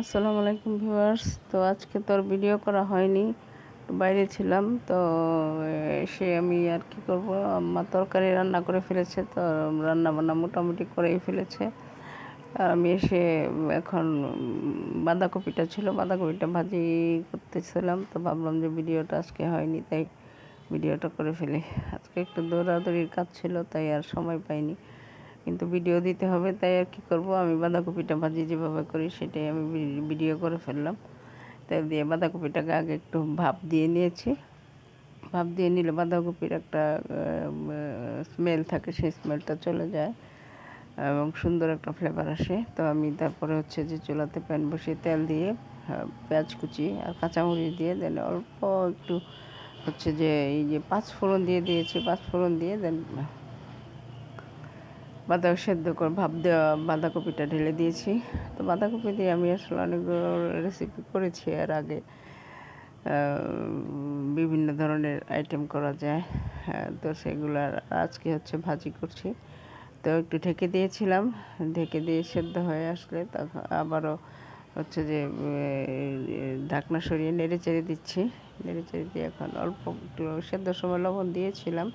আসসালামু আলাইকুম ভিউয়ার্স। তো আজকে তো আর ভিডিও করা হয়নি বাইরে ছিলাম। তো এসে আমি আর কি করব, আম্মা তরকারি রান্না করে ফেলেছে, তো রান্না বান্না মোটামুটি করেই ফেলেছে। আর আমি এসে এখন বাঁধাকপিটা ছিল, বাঁধাকপিটা ভাজি করতেছিলাম। তো ভাবলাম যে ভিডিওটা আজকে হয়নি, তাই ভিডিওটা করে ফেলি। আজকে একটু দৌড়াদৌড়ির কাজ ছিল, তাই আর সময় পাইনি। কিন্তু ভিডিও দিতে হবে, তাই আর কি করব? আমি বাঁধাকপিটা ভাজি যেভাবে করি সেটাই আমি ভিডিও করে ফেললাম। তেল দিয়ে বাঁধাকপিটাকে আগে একটু ভাপ দিয়ে নিয়েছি। ভাপ দিয়ে নিলে বাঁধাকপির একটা স্মেল থাকে, সেই স্মেলটা চলে যায় এবং সুন্দর একটা ফ্লেভার আসে। তো আমি তারপরে হচ্ছে যে চুলাতে প্যান বসিয়ে তেল দিয়ে পেঁয়াজ কুচি আর কাঁচামরিচ দিয়ে দেন অল্প একটু হচ্ছে যে এই যে পাঁচ ফোড়ন দিয়ে দিয়েছি পাঁচ ফোড়ন দিয়ে দেন বাঁধা সেদ্ধ করে, ভাব দেওয়া বাঁধাকপিটা ঢেলে দিয়েছি। তো বাঁধাকপি দিয়ে আমি আসলে অনেকগুলো রেসিপি করেছি। এর আগে বিভিন্ন ধরনের আইটেম করা যায়। তো সেগুলো আজকে হচ্ছে ভাজি করছি। তো একটু ঢেকে দিয়েছিলাম। ঢেকে দিয়ে সেদ্ধ হয়ে আসলে তখন আবারও হচ্ছে যে ঢাকনা সরিয়ে নেড়ে চেড়ে দিচ্ছি। নেড়ে চেড়ে দিয়ে এখন অল্প একটু সেদ্ধ সময় লবণ দিয়েছিলাম।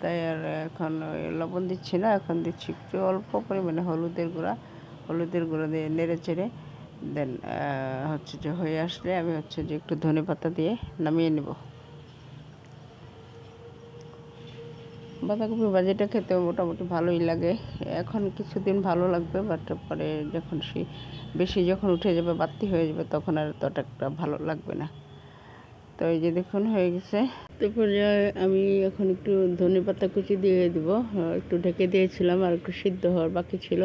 তাই আর এখন লবণ দিচ্ছি না, এখন দিচ্ছি একটু অল্প পরিমাণে হলুদের গুঁড়া হলুদের গুঁড়া দিয়ে নেড়ে চেড়ে দেন হচ্ছে যে হয়ে আসলে আমি হচ্ছে যে একটু ধনে পাতা দিয়ে নামিয়ে নেব। বাঁধাকপি ভাজিটা খেতে মোটামুটি ভালোই লাগে, এখন কিছুদিন ভালো লাগবে বাট পরে যখন সে বেশি যখন উঠে যাবে, বাড়তি হয়ে যাবে, তখন আর ততটা ভালো লাগবে না। তো এই যে দেখুন, হয়ে গেছে। তো পর্যায়ে আমি এখন একটু ধনে পাতা কুচি দিয়ে দিব। একটু ঢেকে দিয়েছিলাম আর একটু সিদ্ধ হওয়ার বাকি ছিল।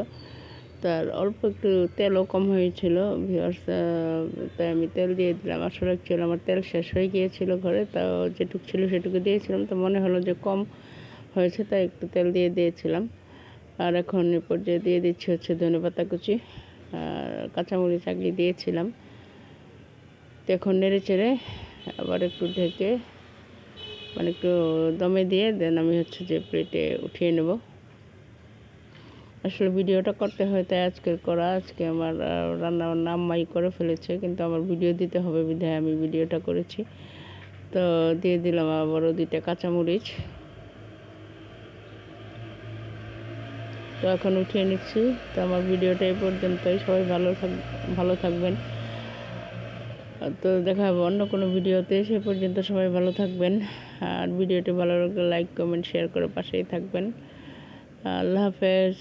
তার অল্প একটু তেলও কম হয়েছিল তাই আমি তেল দিয়ে দিলাম। আসলে ছিল আমার তেল শেষ হয়ে গিয়েছিল ঘরে তাও যেটুকু ছিল সেটুকু দিয়েছিলাম। তো মনে হলো যে কম হয়েছে, তাই একটু তেল দিয়ে দিয়েছিলাম। আর এখন এ পর্যায়ে দিয়ে দিচ্ছি হচ্ছে ধনে পাতা কুচি আর কাঁচামরিচ আগে দিয়েছিলাম। তো এখন নেড়ে চেড়ে আবার একটু ঢেকে মানে একটু দমে দিয়ে দেন আমি হচ্ছে যে প্লেটে উঠিয়ে নেব। আসলে ভিডিওটা করতে হয়, তাই আজকের করা। আজকে আমার রান্না নাম মাই করে ফেলেছে, কিন্তু আমার ভিডিও দিতে হবে বিধায় আমি ভিডিওটা করেছি। তো দিয়ে দিলাম আবারও দুইটা কাঁচামরিচ। তো এখন উঠিয়ে নিচ্ছি। তো আমার ভিডিওটা এই পর্যন্তই। সবাই ভালো থাক, ভালো থাকবেন। তো দেখা হবে অন্য কোনো ভিডিওতে। সে পর্যন্ত সবাই ভালো থাকবেন। আর ভিডিওটি ভালো লাগলে লাইক কমেন্ট শেয়ার করে পাশেই থাকবেন। আল্লাহ হাফেজ।